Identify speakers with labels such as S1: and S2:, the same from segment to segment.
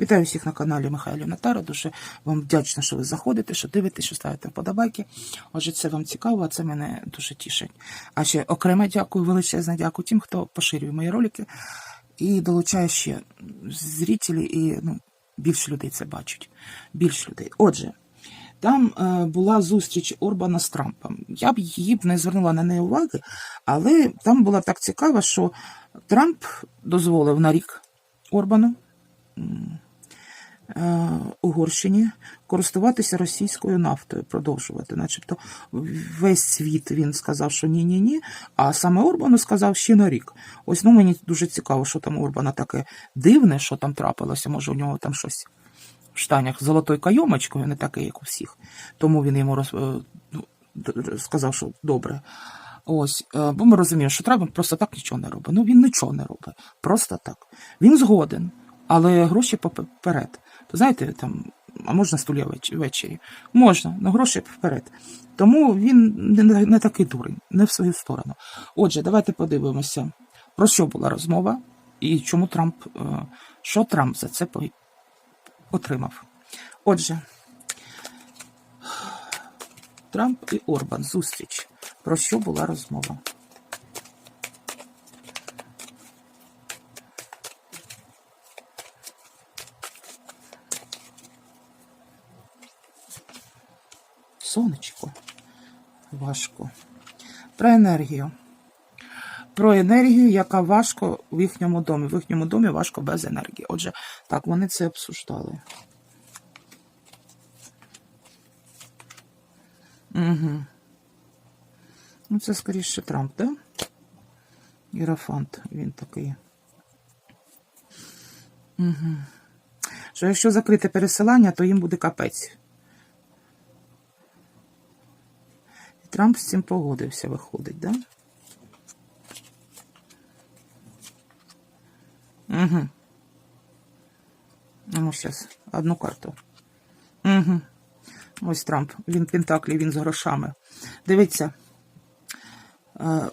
S1: Вітаю всіх на каналі Михайлівна Тара. Дуже вам вдячна, що ви заходите, що дивитесь, що ставите вподобайки. Отже, це вам цікаво, а це мене дуже тішить. А ще окремо дякую, величезне дякую тим, хто поширює мої ролики і долучає ще зрителі, і ну, більше людей це бачать. Більше людей. Отже, там е, була зустріч Орбана з Трампом. Я б її б не звернула на неї уваги, але там було так цікаво, що Трамп дозволив на рік Орбану Угорщині користуватися російською нафтою, продовжувати. Начебто весь світ він сказав, що ні-ні ні, а саме Орбану сказав ще на рік. Ось ну мені дуже цікаво, що там Орбана таке дивне, що там трапилося. Може, у нього там щось в штанях з золотою кайомочкою, не таке, як у всіх. Тому він йому роз... е, ну, сказав, що добре. Ось, е, бо ми розуміємо, що Трамп просто так нічого не робить. Ну він нічого не робить. Просто так. Він згоден, але гроші поперед. То знаєте, там, а можна веч- ввечері? Можна, але гроші вперед. Тому він не, не не такий дурень, не в свою сторону. Отже, давайте подивимося, про що була розмова і чому Трамп, е, що Трамп за це отримав. Отже, Трамп і Орбан зустріч. Про що була розмова? Сонечко. Важко. Про енергію. Про енергію, яка важко в їхньому домі. В їхньому домі важко без енергії. Отже, так, вони це обсуждали. Угу. Ну, це скоріше Трамп, да? Єрофант, він такий. Угу. Що якщо закрити пересилання, то їм буде капець. Трамп з цим погодився, виходить, да? Угу. Ну, зараз, одну карту. Угу. Ось Трамп. Він Пентаклі, він з грошами. Дивіться. Е,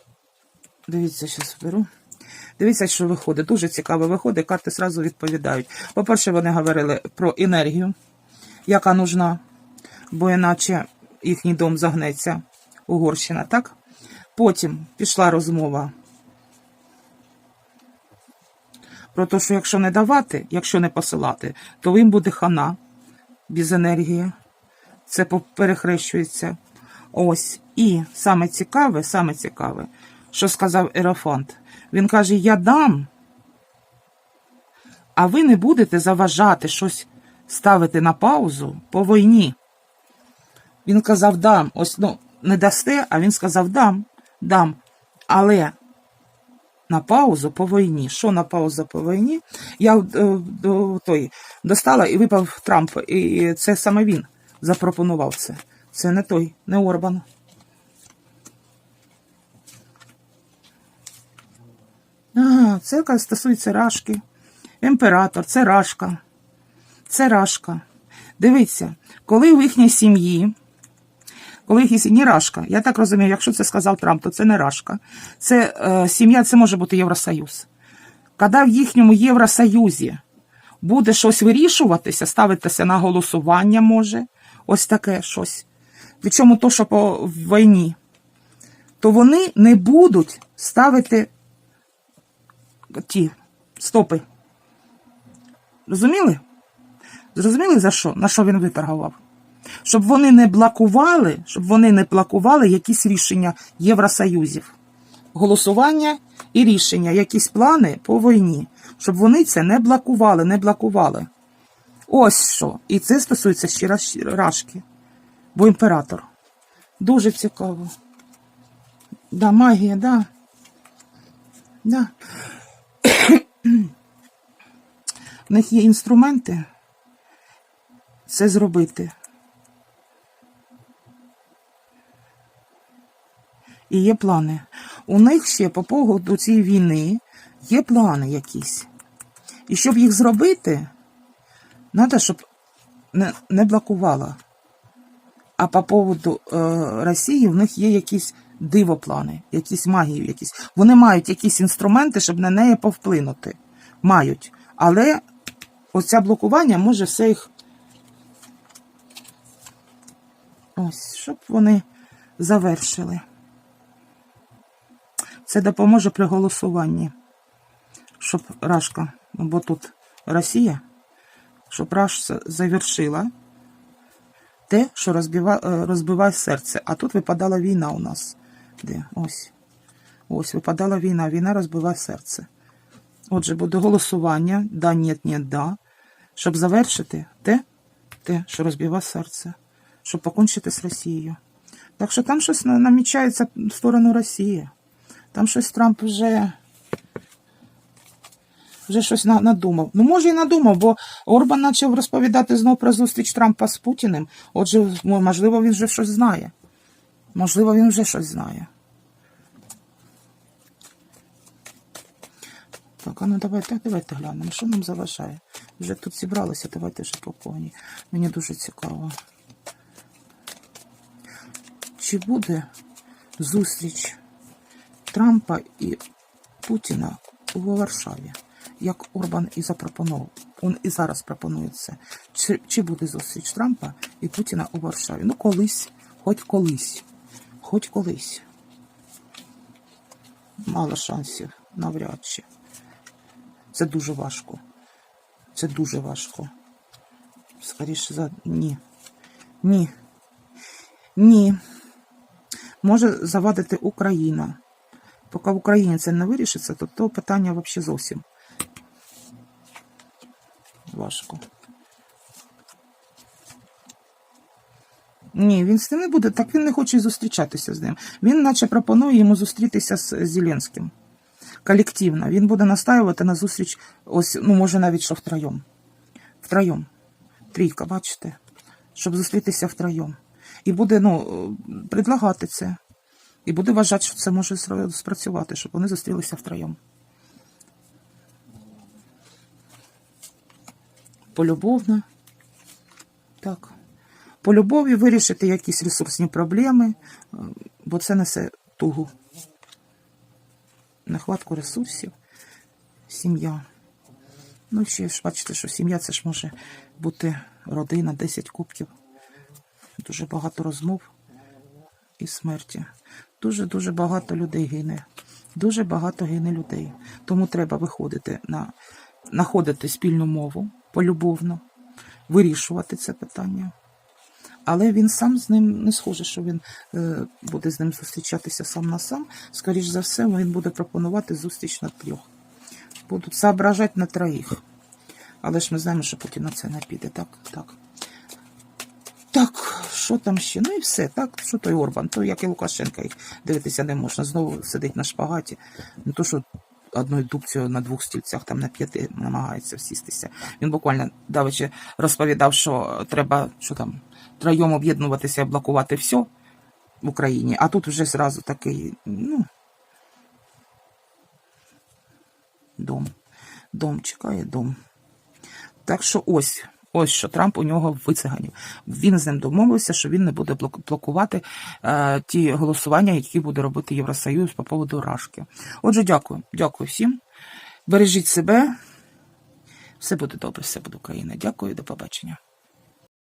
S1: Дивіться, зараз беру. Дивіться, що виходить. Дуже цікаво виходить. Карти зразу відповідають. По-перше, вони говорили про енергію, яка нужна, бо іначе їхній дом загнеться. Угорщина, так? Потім пішла розмова про те, що якщо не давати, якщо не посилати, то їм буде хана без енергії. Це перехрещується. Ось. І саме цікаве, саме цікаве, що сказав Ерофант. Він каже: Я дам, а ви не будете заважати щось ставити на паузу по війні. Він казав дам. Ось ну, не дасте, а він сказав дам, дам. Але на паузу по війні. Що на паузу по війні? Я е, до той достала і випав Трамп, і це саме він запропонував це. Це не той, не Орбан. Ага, це стосується Рашки. Імператор, це Рашка. Це Рашка. Дивіться, коли в їхній сім'ї, коли їхній сім'ї Рашка, я так розумію, якщо це сказав Трамп, то це не Рашка. Це е, сім'я, це може бути Євросоюз. Коли в їхньому Євросоюзі буде щось вирішуватися, ставитися на голосування може, ось таке щось. Причому то, що по війні, то вони не будуть ставити ті стопи. Розуміли? Зрозуміли за що? На що він виторгував? Щоб вони не блокували, щоб вони не блокували якісь рішення Євросоюзів. Голосування і рішення, якісь плани по війні. Щоб вони це не блокували, не блокували. Ось що. І це стосується ще Рашки. Бо імператор. Дуже цікаво. Да, магія, да. Да. В них є інструменти це зробити. І є плани. У них ще по поводу цієї війни є плани якісь. І щоб їх зробити, треба, щоб не, не блокувала. А по поводу е, Росії в них є якісь дивоплани, якісь магії, якісь. Вони мають якісь інструменти, щоб на неї повплинути. Мають. Але оце блокування може все їх. Ось, щоб вони завершили. Це допоможе при голосуванні. Щоб Рашка, бо тут Росія, щоб Рашка завершила те, що е, розбиває серце. А тут випадала війна у нас. Де? Ось. Ось випадала війна. Війна розбиває серце. Отже, буде голосування. Да, ні, ні, да. Щоб завершити те, те, що розбиває серце. Щоб покончити з Росією. Так що там щось намічається в сторону Росії. Там щось Трамп вже. Вже щось на- надумав. Ну, може, і надумав, бо Орбан почав розповідати знов про зустріч Трампа з Путіним. Отже, можливо, він вже щось знає. Можливо, він вже щось знає. Так, а ну давайте, давайте глянемо, що нам заважає. Вже тут зібралися, давайте вже по повній. Мені дуже цікаво. Чи буде зустріч Трампа і Путіна у Варшаві, як Орбан і запропонував. Он і зараз пропонує це. Чи, чи буде зустріч Трампа і Путіна у Варшаві? Ну, колись, хоч колись, хоч колись. Мало шансів, навряд чи. Це дуже важко. Це дуже важко. Скоріше за ні. Ні. Ні. Може завадити Україна. Поки в Україні це не вирішиться, то то питання взагалі зовсім важко. Ні, він з ним не буде, так він не хоче зустрічатися з ним. Він наче пропонує йому зустрітися з Зеленським. Колективно. Він буде настаювати на зустріч, ось, ну, може, навіть що втроєм. Втроєм. Трійка, бачите? Щоб зустрітися втроєм. І буде, ну, предлагати це. І буде вважати, що це може спрацювати, щоб вони зустрілися втроєм. Полюбовно. Так. По любові вирішити якісь ресурсні проблеми, е, бо це несе тугу. Нехватку ресурсів, сім'я. Ну, ще ж бачите, що сім'я це ж може бути родина, 10 кубків. Дуже багато розмов і смерті. Дуже-дуже багато людей гине. Дуже багато гине людей. Тому треба виходити на знаходити спільну мову полюбовно, вирішувати це питання. Але він сам з ним не схоже, що він е, буде з ним зустрічатися сам на сам. Скоріш за все, він буде пропонувати зустріч на трьох. Будуть зображати на троїх. Але ж ми знаємо, що Путін на це не піде. Так, так. Так, що там ще? Ну і все. Так, що той Орбан, то як і Лукашенка, їх дивитися не можна. Знову сидить на шпагаті. Не то, що одною дубцею на двох стільцях, там на п'яти намагається всістися. Він буквально давече розповідав, що треба що там, троєм об'єднуватися і блокувати все в Україні, а тут вже зразу такий, ну. Дом. Дом чекає дом. Так що ось, ось що Трамп у нього вициганів. Він з ним домовився, що він не буде блокувати е, ті голосування, які буде робити Євросоюз по поводу Рашки. Отже, дякую. Дякую всім. Бережіть себе. Все буде добре, все буде Україна. Дякую, до побачення.